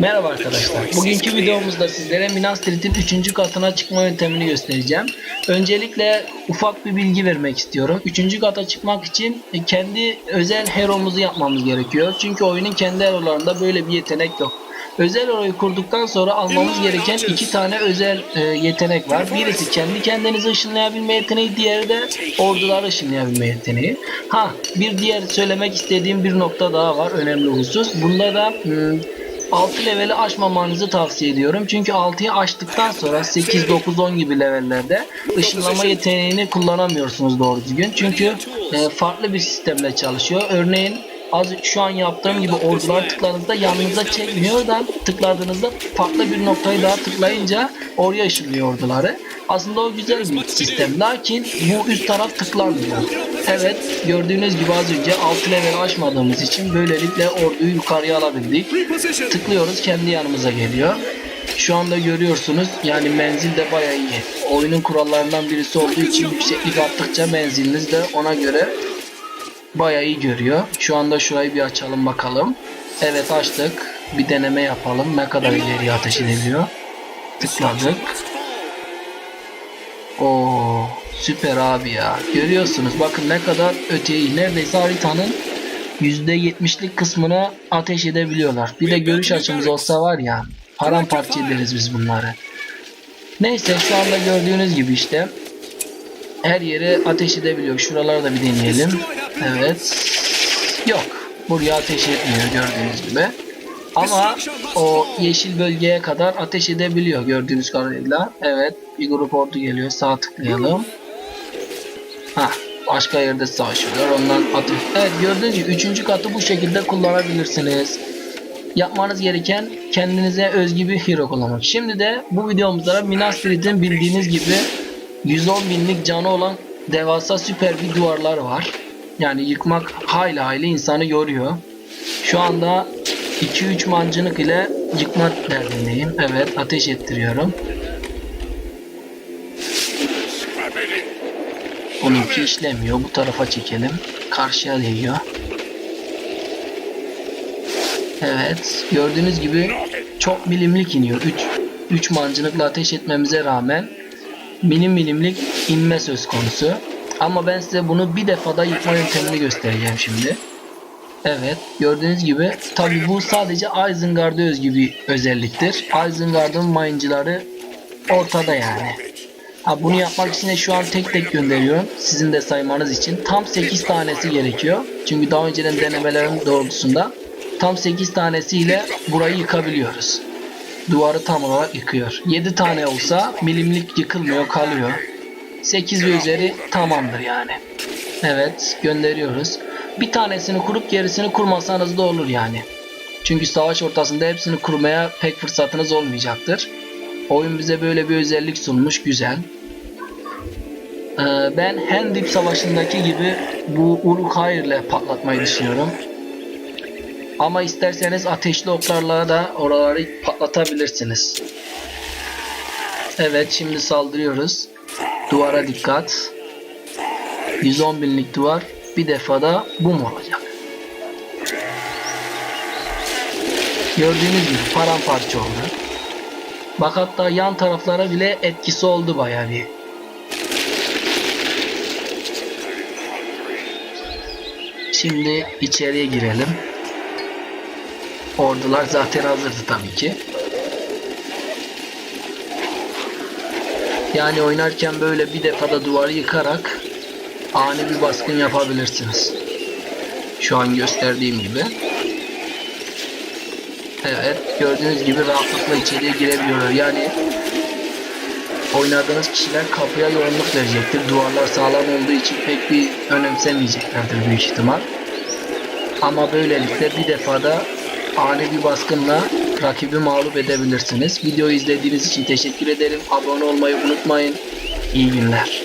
Merhaba arkadaşlar. Bugünkü videomuzda sizlere Minas Tirith'in 3. katına çıkma yöntemini göstereceğim. Öncelikle ufak bir bilgi vermek istiyorum. 3. kata çıkmak için kendi özel hero'muzu yapmamız gerekiyor. Çünkü oyunun kendi hero'larında böyle bir yetenek yok. Özel hero'yu kurduktan sonra almamız gereken iki tane özel e, yetenek var. Birisi kendi kendinizi ışınlayabilme yeteneği, diğeri de orduları ışınlayabilme yeteneği. Ha, bir diğer söylemek istediğim bir nokta daha var, önemli husus. Bunda da hmm, 6 leveli aşmamanızı tavsiye ediyorum. Çünkü 6'yı aştıktan sonra 8, 9, 10 gibi levellerde ışınlama yeteneğini kullanamıyorsunuz doğru düzgün. Çünkü e, farklı bir sistemle çalışıyor. Örneğin az şu an yaptığım gibi ordular tıkladığınızda yanınıza çekmiyor da tıkladığınızda farklı bir noktayı daha tıklayınca oraya ışınlıyor orduları. Aslında o güzel bir sistem. Lakin bu üst taraf tıklanmıyor. Evet gördüğünüz gibi az önce 6 level aşmadığımız için böylelikle orduyu yukarıya alabildik. Tıklıyoruz kendi yanımıza geliyor. Şu anda görüyorsunuz yani menzil de bayağı iyi. Oyunun kurallarından birisi olduğu için yükseklik attıkça menziliniz de ona göre bayağı iyi görüyor. Şu anda şurayı bir açalım bakalım. Evet açtık. Bir deneme yapalım. Ne kadar ileriye ateş ediliyor. Tıkladık. Oo süper abi ya. Görüyorsunuz bakın ne kadar öteyi neredeyse haritanın %70'lik kısmına ateş edebiliyorlar. Bir de görüş açımız olsa var ya paramparça ederiz biz bunları. Neyse şu anda gördüğünüz gibi işte her yere ateş edebiliyor. Şuraları da bir deneyelim. Evet. Yok. Buraya ateş etmiyor gördüğünüz gibi. Ama o yeşil bölgeye kadar ateş edebiliyor gördüğünüz kadarıyla. Evet. Bir grup ordu geliyor. Sağ tıklayalım. Ha, başka yerde savaşıyorlar. Ondan ateş. Evet gördüğünüz gibi üçüncü katı bu şekilde kullanabilirsiniz. Yapmanız gereken kendinize özgü bir hero kullanmak. Şimdi de bu videomuzda Minas Tirith'in bildiğiniz gibi 110 binlik canı olan devasa süper bir duvarlar var. Yani yıkmak hayli hayli insanı yoruyor. Şu anda 2-3 mancınık ile yıkma derdindeyim. Evet ateş ettiriyorum. Onunki işlemiyor. Bu tarafa çekelim. Karşıya değiyor. Evet. Gördüğünüz gibi çok milimlik iniyor. 3 3 mancınıkla ateş etmemize rağmen milim milimlik inme söz konusu. Ama ben size bunu bir defada yıkma yöntemini göstereceğim şimdi. Evet gördüğünüz gibi tabi bu sadece Isengard'a özgü bir özelliktir. Isengard'ın mayıncıları ortada yani. Ha, bunu yapmak için de şu an tek tek gönderiyorum. Sizin de saymanız için. Tam 8 tanesi gerekiyor. Çünkü daha önceden denemelerim doğrultusunda tam 8 tanesiyle burayı yıkabiliyoruz. Duvarı tam olarak yıkıyor. 7 tane olsa milimlik yıkılmıyor kalıyor. 8 ve üzeri tamamdır yani. Evet gönderiyoruz. Bir tanesini kurup gerisini kurmasanız da olur yani. Çünkü savaş ortasında hepsini kurmaya pek fırsatınız olmayacaktır. Oyun bize böyle bir özellik sunmuş. Güzel. Ee, ben Hendip Savaşı'ndaki gibi bu Uruk ile patlatmayı düşünüyorum. Ama isterseniz ateşli oklarla da oraları patlatabilirsiniz. Evet şimdi saldırıyoruz. Duvara dikkat. 110 binlik duvar. Bir defada bu mu olacak? Gördüğünüz gibi paramparça oldu. Bak hatta yan taraflara bile etkisi oldu bayağı bir. Şimdi içeriye girelim. Ordular zaten hazırdı tabii ki. Yani oynarken böyle bir defada duvarı yıkarak ani bir baskın yapabilirsiniz. Şu an gösterdiğim gibi. Evet gördüğünüz gibi rahatlıkla içeriye girebiliyorlar. Yani oynadığınız kişiler kapıya yoğunluk verecektir. Duvarlar sağlam olduğu için pek bir önemsemeyeceklerdir büyük ihtimal. Ama böylelikle bir defada ani bir baskınla rakibi mağlup edebilirsiniz. Videoyu izlediğiniz için teşekkür ederim. Abone olmayı unutmayın. İyi günler.